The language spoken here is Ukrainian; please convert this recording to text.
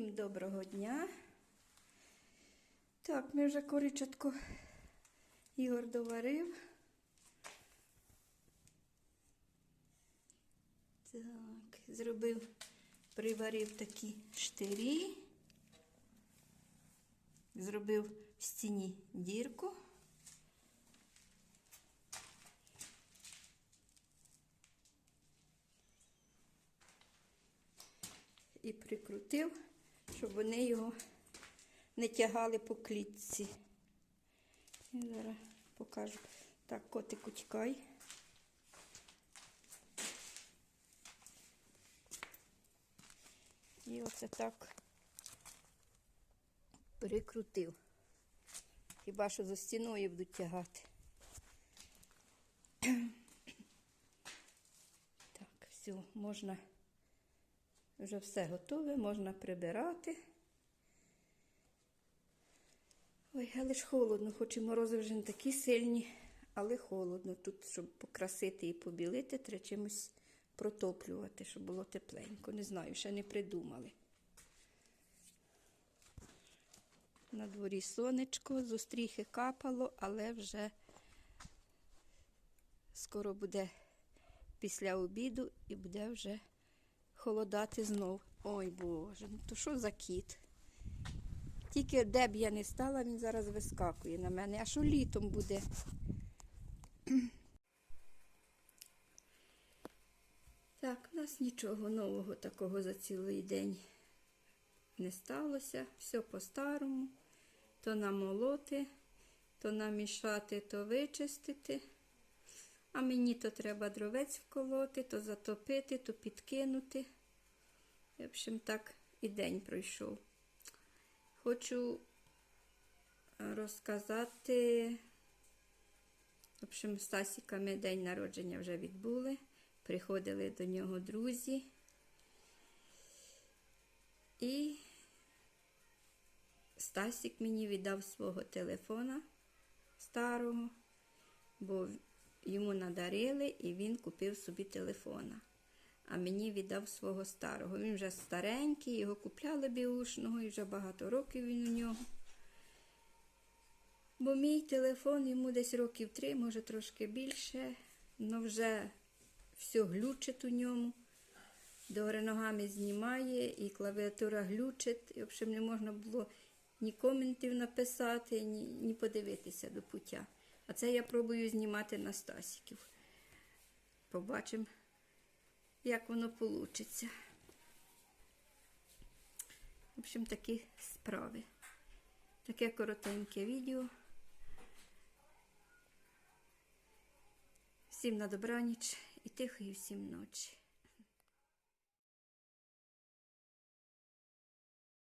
доброго дня. Так, ми вже коричатку Ігор доварив. Так, зробив, приварив такі штирі. Зробив в стіні дірку. І прикрутив, щоб вони його не тягали по клітці. Я зараз покажу. Так, котику тікай. І оце так прикрутив. Хіба що за стіною будуть тягати. Так, все, можна, вже все готове, можна прибирати. Ой, але ж холодно, хоч і морози вже не такі сильні, але холодно. Тут, щоб покрасити і побілити, треба чимось протоплювати, щоб було тепленько. Не знаю, ще не придумали. На дворі сонечко, з остріхи капало, але вже скоро буде після обіду і буде вже холодати знов. Ой Боже, ну то що за кіт? Тільки де б я не стала, він зараз вискакує на мене. А що літом буде? Так, у нас нічого нового такого за цілий день не сталося. Все по-старому. То намолоти, то намішати, то вичистити. А мені то треба дровець вколоти, то затопити, то підкинути. В общем, так і день пройшов. Хочу розказати, в общем, Стасіка ми день народження вже відбули. Приходили до нього друзі. І Стасік мені віддав свого телефона старого, бо йому надарили і він купив собі телефона. А мені віддав свого старого. Він вже старенький, його купляли біушного і вже багато років він у нього. Бо мій телефон йому десь років три, може трошки більше, але вже все глючить у ньому. Догори ногами знімає, і клавіатура глючить. І, в общем, не можна було ні коментів написати, ні, ні подивитися до пуття. А це я пробую знімати на Стасіків. Побачимо, як воно вийде. В общем, такі справи. Таке коротеньке відео. Всім на добраніч і тихої всім ночі.